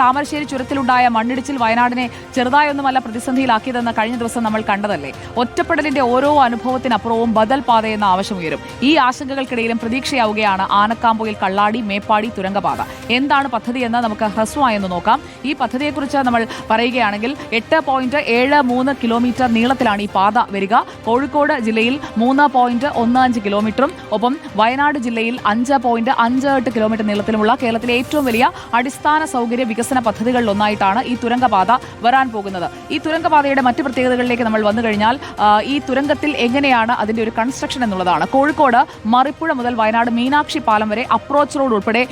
താമരശ്ശേരി ചുരത്തിലുണ്ടായ മണ്ണിടിച്ചിൽ വയനാടിനെ ചെറുതായൊന്നുമല്ല പ്രതിസന്ധിയിലാക്കിയതെന്ന് കഴിഞ്ഞ ദിവസം നമ്മൾ കണ്ടതല്ലേ? ഒറ്റപ്പെടലിന്റെ ഓരോ അനുഭവത്തിനപ്പുറവും ബദൽ പാതയെന്ന ആവശ്യമുയരും. ഈ ആശങ്കകൾക്കിടയിലും പ്രതീക്ഷയാവുകയാണ് ആനക്കാമ്പുയിൽ കള്ളാടി മേപ്പാടി തുരങ്കപാത. എന്താണ് പദ്ധതി എന്ന് നമുക്ക് ഹ്രസ്വമായെന്ന് നോക്കാം. ഈ പദ്ധതിയെക്കുറിച്ച് നമ്മൾ പറയുകയാണെങ്കിൽ എട്ട് പോയിന്റ് ഏഴ് മൂന്ന് കിലോമീറ്റർ നീളത്തിലാണ് ഈ പാത വരിക. കോഴിക്കോട് ജില്ലയിൽ മൂന്ന് പോയിന്റ് ഒന്ന് അഞ്ച് കിലോമീറ്ററും ഒപ്പം വയനാട് ജില്ലയിൽ അഞ്ച് പോയിന്റ് അഞ്ച് എട്ട് കിലോമീറ്റർ നീളത്തിലുമുള്ള കേരളത്തിലെ ഏറ്റവും വലിയ അടിസ്ഥാന സൗകര്യ വികസന പദ്ധതികളിൽ ഒന്നായിട്ടാണ് ഈ തുരങ്കപാത വരാൻ പോകുന്നത്. ഈ തുരങ്കപാതയുടെ മറ്റ് പ്രത്യേകതകളിലേക്ക് നമ്മൾ വന്നു കഴിഞ്ഞാൽ ഈ തുരങ്കത്തിൽ എങ്ങനെയാണ് അതിന്റെ ഒരു കൺസ്ട്രക്ഷൻ എന്നുള്ളതാണ്. കോഴിക്കോട് മറിപ്പുഴ മുതൽ വയനാട് മീനാക്ഷി പാലം വരെ അപ്രോച്ച് റോഡ് ഉൾപ്പെടെ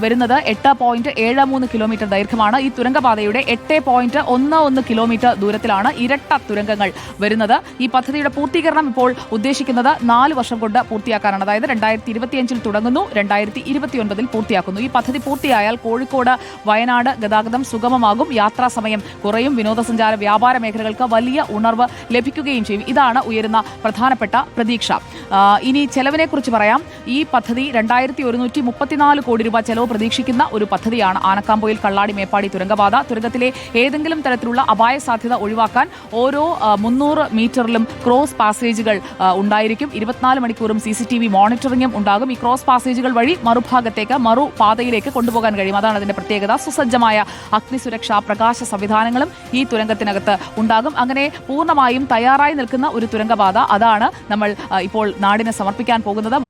വരുന്നത് എട്ട് പോയിന്റ് ഏഴ് മൂന്ന് കിലോമീറ്റർ ദൈർഘ്യമാണ്. ഈ തുരങ്കപാതയുടെ എട്ട് പോയിന്റ് ഒന്ന് ഒന്ന് കിലോമീറ്റർ ദൂരത്തിലാണ് ഇരട്ട തുരങ്കങ്ങൾ വരുന്നത്. ഈ പദ്ധതിയുടെ പൂർത്തീകരണം ഇപ്പോൾ ഉദ്ദേശിക്കുന്നത് നാല് വർഷം കൊണ്ട് പൂർത്തിയാക്കാനാണ്. അതായത് രണ്ടായിരത്തി ഇരുപത്തിയഞ്ചിൽ തുടങ്ങുന്നു രണ്ടായിരത്തി ഇരുപത്തിയൊൻപതിൽ പൂർത്തിയാക്കുന്നു. ഈ പദ്ധതി പൂർത്തിയായാൽ കോഴിക്കോട് വയനാട് ഗതാഗതം സുഗമമാകും യാത്രാ സമയം കുറയും വിനോദസഞ്ചാര വ്യാപാര മേഖലകൾക്ക് വലിയ ഉണർവ് ലഭിക്കുകയും ചെയ്യും. ഇതാണ് ഉയരുന്ന പ്രധാനപ്പെട്ട പ്രതീക്ഷ. ഇനി ചെലവിനെ കുറിച്ച് പറയാം. ഈ പദ്ധതി രണ്ടായിരത്തി ഒരുന്നൂറ്റി മുപ്പത്തിനാല് കോടി രൂപ ചെലവ് പ്രതീക്ഷിക്കുന്ന ഒരു പദ്ധതിയാണ്. ആനക്കാമ്പോയിൽ കള്ളാടി മേപ്പാടി തുരങ്കപാത തുരങ്കത്തിലെ ഏതെങ്കിലും തരത്തിലുള്ള അപായ സാധ്യത ഒഴിവാക്കാൻ ഓരോ മുന്നൂറ് മീറ്ററിലും ക്രോസ് പാസേജുകൾ ഉണ്ടായിരിക്കും. ഇരുപത്തിനാല് മണിക്കൂറും സി സി ടി വി മോണിറ്ററിംഗും ഉണ്ടാകും. ഈ ക്രോസ് പാസേജുകൾ വഴി മറുഭാഗത്തേക്ക് മറുപാതയിലേക്ക് കൊണ്ടുപോകാൻ കഴിയും. അതാണ് അതിന്റെ പ്രത്യേകത. സുസജ്ജമായ അഗ്നിസുരക്ഷാ പ്രകാശ സംവിധാനങ്ങളും ഈ തുരങ്കത്തിനകത്ത് ഉണ്ടാകും. അങ്ങനെ പൂർണമായും തയ്യാറായി നിൽക്കുന്ന ഒരു തുരങ്കപാത അതാണ് നമ്മൾ ഇപ്പോൾ നാടിനെ സമർപ്പിക്കാൻ പോകുന്നത്.